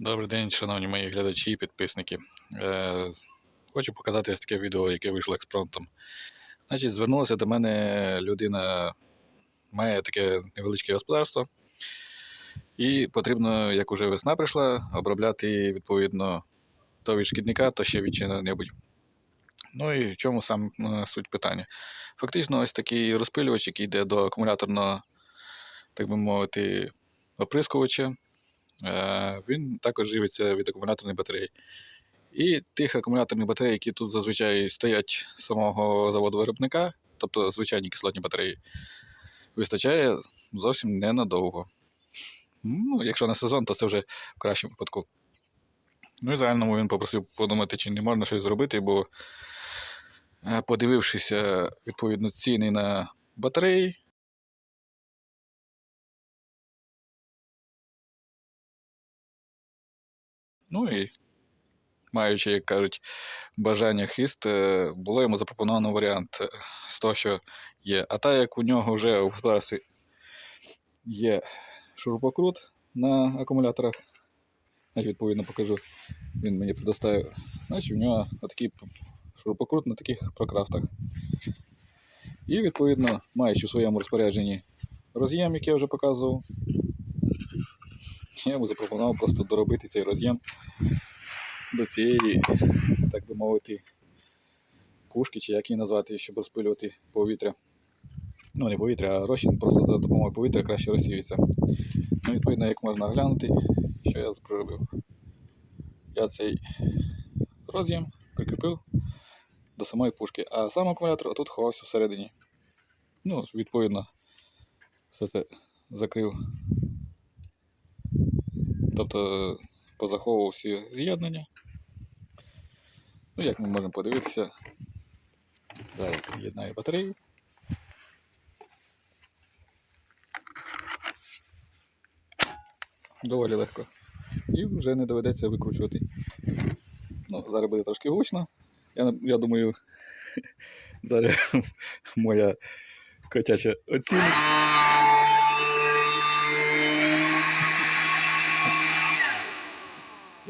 Добрий день, шановні мої глядачі і підписники. Е, хочу показати таке відео, яке вийшло експромтом. Значить, звернулася до мене людина, має таке невеличке господарство, і потрібно, як уже весна прийшла, обробляти відповідно то від шкідника, то ще від чого-небудь. Ну і в чому сам е, суть питання? Фактично, ось такий розпилювач, який йде до акумуляторного, так би мовити, оприскувача. Е, Він також живиться від акумуляторної батареї. І тих акумуляторних батарей, які тут зазвичай стоять з самого заводу виробника, тобто звичайні кислотні батареї, вистачає зовсім ненадовго. Ну, якщо на сезон, то це вже в кращому випадку. Ну і загальному він попросив подумати, чи не можна щось зробити, бо е, подивившися відповідно ціни на батареї, Ну і маючи, як кажуть, бажання хист, е, було йому запропоновано варіант е, з того, що є. А так як у нього вже у господарстві є шурупокрут на акумуляторах, значить, відповідно покажу, він мені предоставив. Значить, у нього такий шурупокрут на таких прокрафтах. І відповідно, маючи у своєму розпорядженні роз'єм, який я вже показував, я йому запропонував просто доробити цей роз'єм до цієї, так би мовити, пушки, чи як її назвати, щоб розпилювати повітря. Ну, не повітря, а розчин просто за допомогою повітря краще розсіюється. Ну, відповідно, як можна глянути, що я зробив. Я цей роз'єм прикріпив до самої пушки, а сам акумулятор тут ховався всередині. Ну, відповідно, все це закрив. Тобто позаховував всі з'єднання. Ну, як ми можемо подивитися, зараз під'єднаю батарею. Доволі легко. І вже не доведеться викручувати. Ну, зараз буде трошки гучно. Я, я думаю, зараз моя котяча оцінить.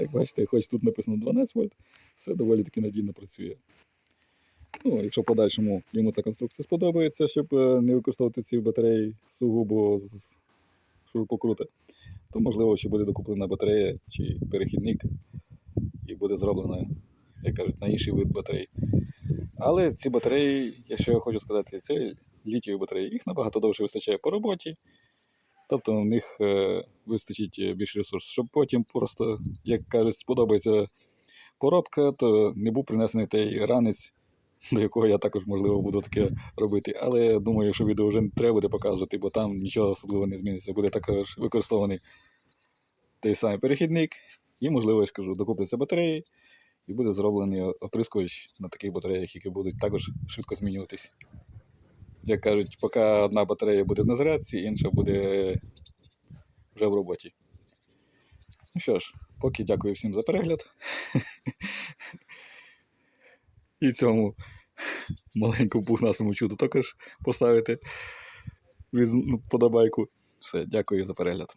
Як бачите, хоч тут написано 12 вольт, все доволі таки надійно працює. Ну, якщо в подальшому йому ця конструкція сподобається, щоб е, не використовувати ці батареї сугубо з шурупокрута, то можливо ще буде докуплена батарея чи перехідник, і буде зроблено, як кажуть, на інший вид батарей. Але ці батареї, якщо я хочу сказати, це літієві батареї, їх набагато довше вистачає по роботі. Тобто в них е, вистачить більше ресурсів, щоб потім просто, як кажуть, сподобається поробка, то не був принесений той ранець, до якого я також, можливо, буду таке робити. Але я думаю, що відео вже не треба буде показувати, бо там нічого особливо не зміниться. Буде також використований той самий перехідник, і, можливо, я ж кажу, докупляться батареї, і буде зроблений оприскувач на таких батареях, які будуть також швидко змінюватись. Як кажуть, поки одна батарея буде на зарядці, інша буде вже в роботі. Ну що ж, поки дякую всім за перегляд. І цьому маленькому пухнасому чуду також поставити ну, подобайку. Все, дякую за перегляд.